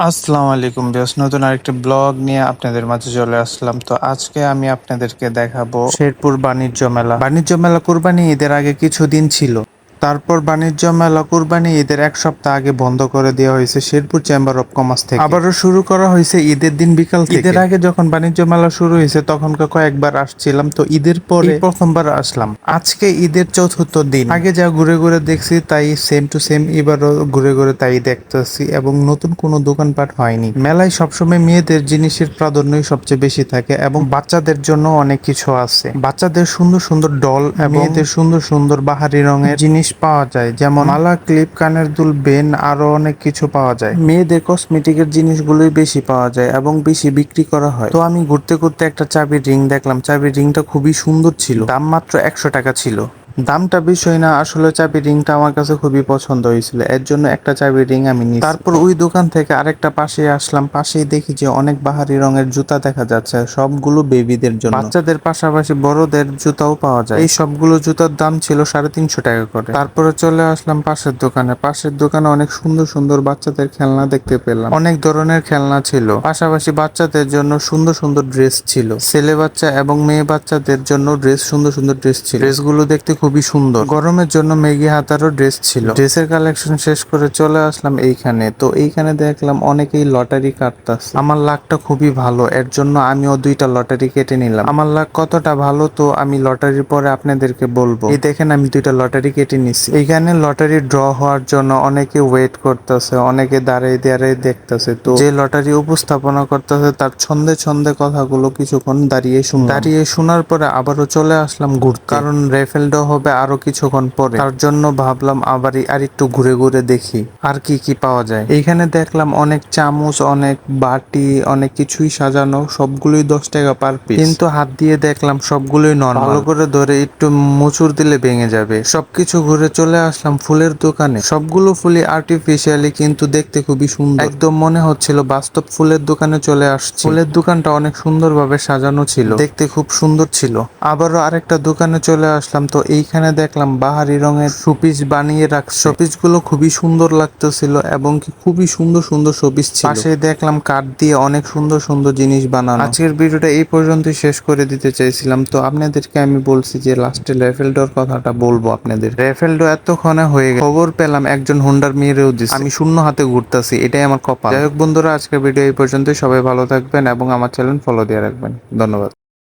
আসসালামু আলাইকুম বেশ নতুন আরেকটি ব্লগ নিয়ে আপনাদের মাঝে চলে আসলাম। তো আজকে আমি আপনাদেরকে দেখাবো শেরপুর বাণিজ্য মেলা। বাণিজ্য মেলা কুরবানি ঈদের আগে কিছুদিন ছিল। তারপর বাণিজ্য মেলা কুরবানি ঈদের এক সপ্তাহ আগে বন্ধ করে দেওয়া হয়েছে শেরপুর চেম্বার অফ কমার্স থেকে। আবারও শুরু করা হয়েছে ঈদের দিন বিকাল ঈদের আগে যখন বাণিজ্য মেলা শুরু হয়েছে তখন কয়েকবার আসছিলাম তো ঈদের পরে প্রথমবার আসলাম। আজকে ঈদের চতুর্থ দিন। আগে যা ঘুরে ঘুরে দেখছি তাই সেম টু সেম এবারও ঘুরে ঘুরে তাই দেখতেছি এবং নতুন কোনো দোকানপাট হয়নি। মেলায় সবসময় মেয়েদের জিনিসের প্রাধান্যই সবচেয়ে বেশি থাকে এবং বাচ্চাদের জন্য অনেক কিছু আছে। বাচ্চাদের সুন্দর সুন্দর ডল মেয়েদের সুন্দর সুন্দর বাহারি রঙের জিনিস পাওয়া যায়। যেমন মালা ক্লিপ কানের দুল বেন আরও অনেক কিছু পাওয়া যায়। মেয়েদের কসমেটিক এর জিনিসগুলোই বেশি পাওয়া যায় এবং বেশি বিক্রি করা হয়। তো আমি ঘুরতে ঘুরতে একটা চাবির রিং দেখলাম। চাবির রিংটা খুবই সুন্দর ছিল। দাম মাত্র একশো টাকা ছিল। দামটা বিষয় না, আসলে চাবির রিংটা আমার কাছে খুবই পছন্দ হয়েছিল। এর জন্য একটা চাবি রিং আমি নিই তারপর ওই দোকান থেকে আরেকটা পাশে আসলাম, পাশেই দেখি যে অনেক বাহারি রঙের জুতা দেখা যাচ্ছে, সবগুলো বেবিদের জন্য। বাচ্চাদের পাশাপাশি বড়দের জুতাও পাওয়া যায়। এই সবগুলো জুতার দাম ছিল সাড়ে তিনশো টাকা করে। তারপরে চলে আসলাম পাশের দোকানে। পাশের দোকানে অনেক সুন্দর সুন্দর বাচ্চাদের খেলনা দেখতে পেলাম। অনেক ধরনের খেলনা ছিল। পাশাপাশি বাচ্চাদের জন্য সুন্দর সুন্দর ড্রেস ছিল। ছেলে বাচ্চা এবং মেয়ে বাচ্চাদের জন্য ড্রেস সুন্দর সুন্দর ড্রেস ছিল। ড্রেসগুলো দেখতে খুবই সুন্দর। গরমের জন্য মেগি হাতারও ড্রেস ছিল। ড্রেসের কালেকশন শেষ করে চলে আসলাম এইখানে। তো এইখানে দেখলাম অনেকেই লটারি কাটতাছে। আমার লাকটা খুবই ভালো। এর জন্য আমিও দুইটা লটারি কেটে নিলাম। আমার লাক কতটা ভালো তো আমি লটারির পরে আপনাদেরকে বলব। এই দেখেন আমি দুইটা লটারি কেটে নিছি। এইখানে লটারি ড্র হওয়ার জন্য অনেকে ওয়েট করতেছে, অনেকে দাঁড়িয়ে দাঁড়িয়ে দেখতেছে। তো যে লটারি উপস্থাপনা করতেছে, তার ছন্দে ছন্দে কথাগুলো কিছুক্ষণ দাঁড়িয়ে শুন দাঁড়িয়ে শোনার পরে আবারও চলে আসলাম ঘুরতে। কারণ রেফেল ড্র হবে আরও কিছুক্ষণ পরে। তার জন্য ভাবলাম আবার আর একটু ঘুরে ঘুরে দেখি, আর কি কি পাওয়া যায়। এইখানে দেখলাম অনেক চামচ, অনেক বাটি, অনেক কিছুই সাজানো, সবগুলোই দশ টাকা পার পিস কিন্তু হাত দিয়ে দেখলাম সবগুলোই নন ভালো করে ধরে একটু মুচুর দিলে ভেঙে যাবে। সবকিছু ঘুরে চলে আসলাম ফুলের দোকানে। সবগুলো ফুলই আর্টিফিশিয়ালি কিন্তু দেখতে খুবই সুন্দর। একদম মনে হচ্ছিল বাস্তব ফুলের দোকানে চলে আসছে। ফুলের দোকানটা অনেক সুন্দরভাবে সাজানো ছিল। দেখতে খুব সুন্দর ছিল। আবারও আরেকটা দোকানে চলে আসলাম, তো এইখানে দেখলাম বাহারি রঙের শোপিস বানিয়ে রাখ শোপিসগুলো খুবই সুন্দর লাগতেছিল এবং কি খুবই সুন্দর সুন্দর শোপিস ছিল। পাশে দেখলাম কাঠ দিয়ে অনেক সুন্দর সুন্দর জিনিস বানানো। আজকের ভিডিওটা এই পর্যন্তই শেষ করে দিতে চাইছিলাম। তো আপনাদেরকে আমি বলছি যে লাস্টে রেফেল ডোর কথাটা বলব আপনাদের। রেফেলডো এতক্ষণে হয়ে গেছে। খবর পেলাম একজন হুন্ডার মেয়েরেও দিচ্ছে আমি শূন্য হাতে ঘুরতেছি এটাই আমার কপাল। যাই হোক বন্ধুরা আজকের ভিডিও এই পর্যন্তই। সবাই ভালো থাকবেন এবং আমার চ্যানেল ফলো দিয়ে রাখবেন। ধন্যবাদ।